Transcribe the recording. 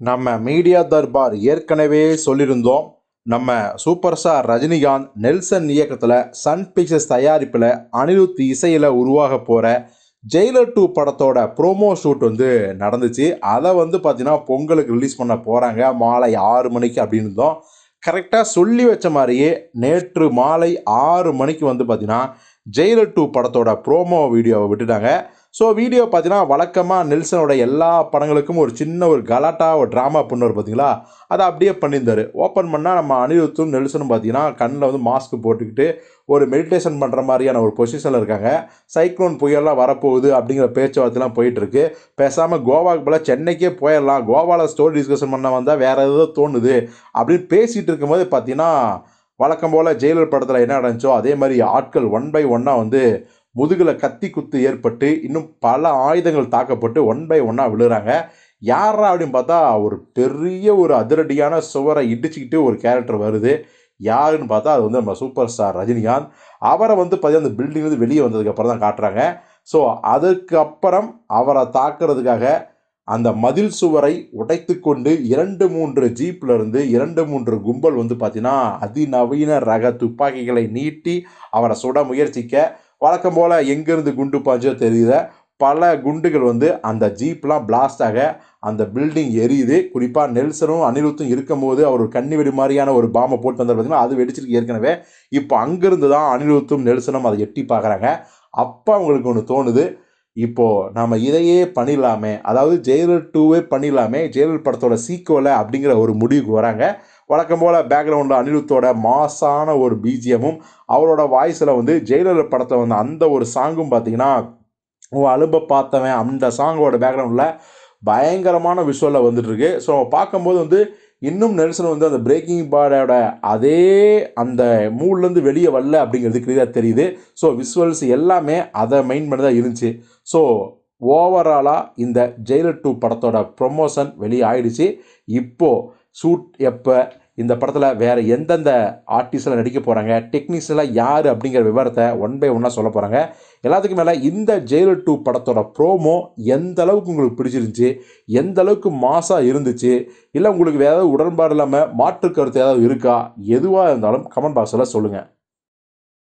நம்ம மீடியா தர்பார் ஏற்கனவே சொல்லியிருந்தோம் நம்ம சூப்பர் ஸ்டார் ரஜினிகாந்த் நெல்சன் இயக்கத்தில் சன் பிக்சர்ஸ் தயாரிப்பில் அனிருத் இசையில் உருவாக போகிற ஜெயிலர் டூ படத்தோட ப்ரோமோ ஷூட் வந்து நடந்துச்சு. அதை வந்து பார்த்தீங்கன்னா பொங்கலுக்கு ரிலீஸ் பண்ண போகிறாங்க மாலை ஆறு மணிக்கு அப்படின்னு இருந்தோம். கரெக்டாக சொல்லி வச்ச மாதிரியே நேற்று மாலை ஆறு மணிக்கு வந்து பார்த்தீங்கன்னா ஜெயிலர் டூ படத்தோட ப்ரோமோ வீடியோவை விட்டுட்டாங்க. ஸோ வீடியோ பார்த்தீங்கன்னா வழக்கமாக நெல்சனோட எல்லா படங்களுக்கும் ஒரு சின்ன ஒரு கலாட்டா ஒரு ட்ராமா பண்ணுவார் பார்த்தீங்களா அதை அப்படியே பண்ணியிருந்தார். ஓப்பன் பண்ணால் நம்ம அனிருத்தும் நெல்சனும் பார்த்தீங்கன்னா கண்ணில் வந்து மாஸ்க் போட்டுக்கிட்டு ஒரு மெடிடேஷன் பண்ணுற மாதிரியான ஒரு பொசிஷனில் இருக்காங்க. சைக்ளோன் புயல்லாம் வரப்போகுது அப்படிங்கிற பேச்சுவார்த்தைலாம் போயிட்டுருக்கு. பேசாமல் கோவாக்கு போல சென்னைக்கே போயிடலாம். கோவாவில் ஸ்டோரி டிஸ்கஷன் பண்ண வந்தால் வேறு ஏதோ தோணுது அப்படின்னு பேசிகிட்டு இருக்கும்போது பார்த்தீங்கன்னா வழக்கம் போல் ஜெயிலர் படத்தில் என்ன நடந்துச்சோ அதே மாதிரி ஆட்கள் ஒன் பை ஒன்னாக வந்து முதுகில் கத்தி குத்து ஏற்பட்டு இன்னும் பல ஆயுதங்கள் தாக்கப்பட்டு ஒன் பை ஒன்னாக விழுறாங்க. யாரா அப்படின்னு பார்த்தா ஒரு பெரிய ஒரு அதிரடியான சுவரை இடிச்சுக்கிட்டு ஒரு கேரக்டர் வருது. யாருன்னு பார்த்தா அது வந்து நம்ம சூப்பர் ஸ்டார் ரஜினிகாந்த். அவரை வந்து பார்த்தீங்கன்னா அந்த பில்டிங் வந்து வெளியே வந்ததுக்கப்புறம் தான் காட்டுறாங்க. ஸோ அதுக்கப்புறம் அவரை தாக்குறதுக்காக அந்த மதில் சுவரை உடைத்து கொண்டு இரண்டு மூன்று ஜீப்ல இருந்து இரண்டு மூன்று கும்பல் வந்து பார்த்தீங்கன்னா அதிநவீன ரக துப்பாக்கிகளை நீட்டி அவரை சுட முயற்சிக்க. வழக்கம் போல் எங்கேருந்து குண்டு பாஞ்சோ தெரியல பல குண்டுகள் வந்து அந்த ஜீப்லாம் பிளாஸ்ட் ஆக அந்த பில்டிங் எரியுது. குறிப்பாக நெல்சனும் அனிருத்தும் இருக்கும்போது அவர் ஒரு கண்ணி வெடி மாதிரியான ஒரு பாம்பை போட்டு வந்தார் பார்த்தீங்கன்னா அது வெடிச்சிருக்கு ஏற்கனவே. இப்போ அங்கேருந்து தான் அனிருத்தும் நெல்சனும் அதை எட்டி பார்க்குறாங்க. அப்போ அவங்களுக்கு ஒன்று தோணுது. இப்போது நாம் இதையே பண்ணிடலாமே. அதாவது ஜெயிலர் டூவே பண்ணிடலாமே. ஜெயிலர் படத்தோட சீக்குவலை அப்படிங்கிற ஒரு முடிவுக்கு வராங்க. வழக்கம் போல் பேக்ரவுண்டில் அனிருத்தோட மாசான ஒரு பிஜிஎமும் அவரோட வாய்ஸில் வந்து ஜெயலலிதா படத்தை வந்து அந்த ஒரு சாங்கும் பார்த்தீங்கன்னா உன் அலும்ப பார்த்தவன் அந்த சாங்கோட பேக்ரவுண்டில் பயங்கரமான விஷுவலில் வந்துட்டுருக்கு. ஸோ பார்க்கும்போது வந்து இன்னும் நெல்சன் வந்து அந்த பிரேக்கிங் பாடோட அதே அந்த மூட்லேருந்து வெளியே வரல அப்படிங்கிறது கிளியராக தெரியுது. ஸோ விஷுவல்ஸ் எல்லாமே அதை மைண்ட் பண்ணி தான் இருந்துச்சு. ஸோ ஓவராலாக இந்த ஜெயிலர் டூ படத்தோட ப்ரொமோஷன் வெளியே ஆயிடுச்சு இப்போது ஷூட் எப்போ இந்த படத்தில் வேறு எந்தெந்த ஆர்டிஸ்டில் நடிக்க போகிறாங்க டெக்னீஷியலாக யார் அப்படிங்கிற விவரத்தை ஒன் பை ஒன்னாக சொல்ல போகிறாங்க எல்லாத்துக்கும் மேலே இந்த ஜெயிலர் டூ படத்தோட ப்ரோமோ எந்த அளவுக்கு உங்களுக்கு பிடிச்சிருந்துச்சி எந்த அளவுக்கு மாசாக இருந்துச்சு இல்லை உங்களுக்கு வேறு ஏதாவது உடன்பாடு இல்லாமல் மாற்று கருத்து ஏதாவது இருக்கா எதுவாக இருந்தாலும் கமெண்ட் பாக்ஸில் சொல்லுங்கள்